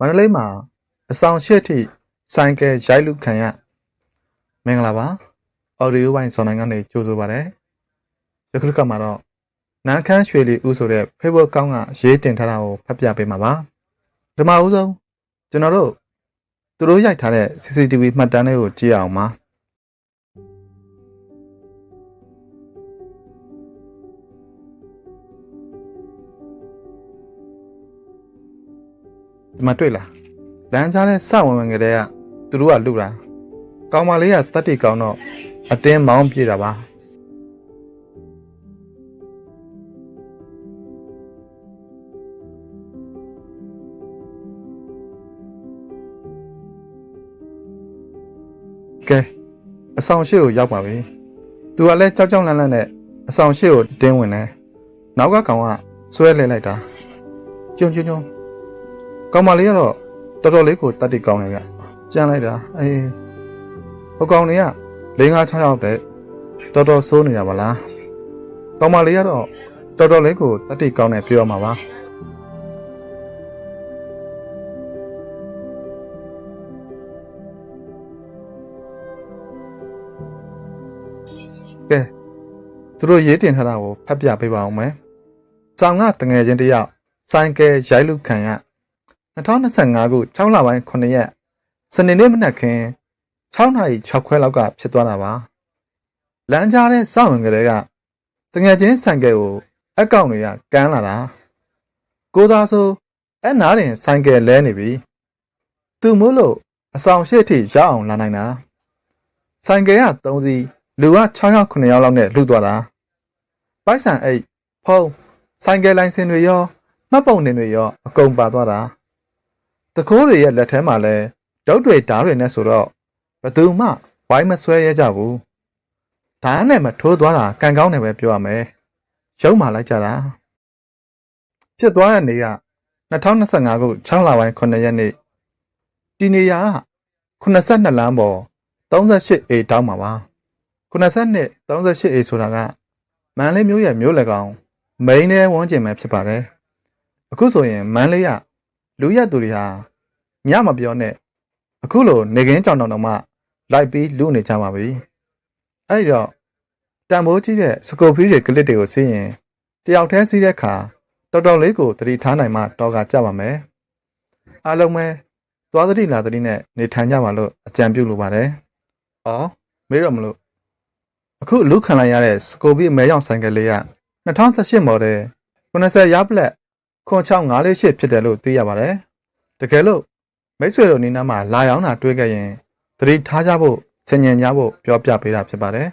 မန္တလေးမှာအဆောင်ရှေ့ထိဆိုင်ကယ်ရိုက်လူခံရမင်္ဂလာပါအော်ဒီယိုပိုင်းစော်နိုင်ကနေကြိုဆိုပါရစေယခုတစ်ခါမှာတော့နန်းခမ်းရွှေလီဦးဆိုတဲ့ Facebook ကောင်းကရေးတင်ထားတာကိုဖတ်ပြပေးမှာပါပထမဦးဆုံးကျွန်တော်တို့သူတို့ရိုက်ထားတဲ့ CCTV မှတ်တမ်းလေးကိုကြည့်အောင်ပါ ဒီမှာတွေ့လားလမ်းကြားတဲ့စဝင်ဝင်ကလေးကသူတို့ကလူတာကောင်မလေးကတတ်တိကောင်တော့အတင်းမောင်းပြေးတာပါကဲအဆောင်ရှိကိုရောက်ပါပြီသူကလည်းကြောက်ကြောက်လန့်လန့်နဲ့အဆောင်ရှိကိုတင်းဝင်တယ်နောက်ကကောင်ကဆွဲလဲလိုက်တာကျုံကျုံကျုံ ကောင်မလေးကတော့တော်တော်လေးကိုတတ်တိကောင်နေဗျကြမ်းလိုက်တာအေးဟိုကောင်တွေက၄၅6ရောက်တဲ့တော်တော်စိုးနေတာပါလားကောင်မလေးကတော့တော်တော်လေးကိုတတ်တိကောင်နေပြောမှာပါကဲသူတို့ရေးတင်ထားတာကိုဖတ်ပြပေးပါအောင်မယ်။ဆောင်းကတငယ်ချင်းတစ်ယောက်ဆိုင်ကယ်ရိုက်လူခံရ 2025ခု6လပိုင်း9ရက်စနေနေ့မနက်ခင်း6နာရီ6ခွဲလောက်ကဖြစ်သွားတာပါ။လမ်းကြားတဲ့စောင့်ဝင်ကလေးကတငယ်ချင်းဆိုင်ကယ်ကိုအကောင့်တွေကကမ်းလာတာ။ကိုသားဆိုအဲ့နားတင်ဆိုင်ကယ်လဲနေပြီ။သူမို့လို့အဆောင်ရှိထိရောက်အောင်လာနိုင်တာ။ဆိုင်ကယ်က3စီးလူက6ယောက်9ယောက်လောက်နဲ့လှုပ်သွားတာ။ပိုက်ဆံအိတ်ဖုန်းဆိုင်ကယ်လိုင်စင်တွေရောမှတ်ပုံတင်တွေရောအကုန်ပါသွားတာ။ တကိုးတွေရဲ့လက်ထဲမှာလဲဒုတ်တွေဓာတ်တွေနဲ့ဆိုတော့ဘယ်သူမှဝိုင်းမဆွဲရကြဘူး။ဓာတ်နဲ့မထိုးသွားတာကံကောင်းတယ်ပဲပြောရမယ်။ရုံးမာလိုက်ကြတာ။ဖြစ်သွားတဲ့နေ့က2025ခု6လပိုင်း9ရက်နေ့ဒီနေရာက82လမ်းပေါ် 38A တောင်းမှာပါ။82 38A ဆိုတာကမန္တလေးမြို့ရဲ့မြို့လက်ကောင်မိန်းထဲဝန်းကျင်ပဲဖြစ်ပါတယ်။အခုဆိုရင်မန်းလေးက လူရက်သူတွေဟာညမပြောနဲ့အခုလိုနေကင်းကြောင်တောင်တောင်မှလိုက်ပြီးလူနေကြပါပြီ။အဲ့ဒီတော့တံမိုးကြီးတဲ့စကိုဖီးတွေကလစ်တွေကိုစီးရင်တယောက်တည်းစီးတဲ့အခါတော်တော်လေးကိုတတိထားနိုင်မှတော့ကကြပါမယ်။အားလုံးပဲသွားသတိလာသတိနဲ့နေထိုင်ကြပါလို့အကြံပြုလိုပါတယ်။အော်မေးတော့မလို့အခုလူခံလိုက်ရတဲ့စကိုဖီးမဲရောင်ဆိုင်ကလေးက2018မော်ဒယ်90ရပ်ပလက် 9548ဖြစ်တယ်လို့သိရပါတယ်။တကယ်လို့မိတ်ဆွေတို့နီးနားမှာလာရောက်တာတွေ့ခဲ့ရင်သတိထားကြဖို့ဆင်ញင်ကြဖို့ပြောပြပေးတာဖြစ်ပါတယ်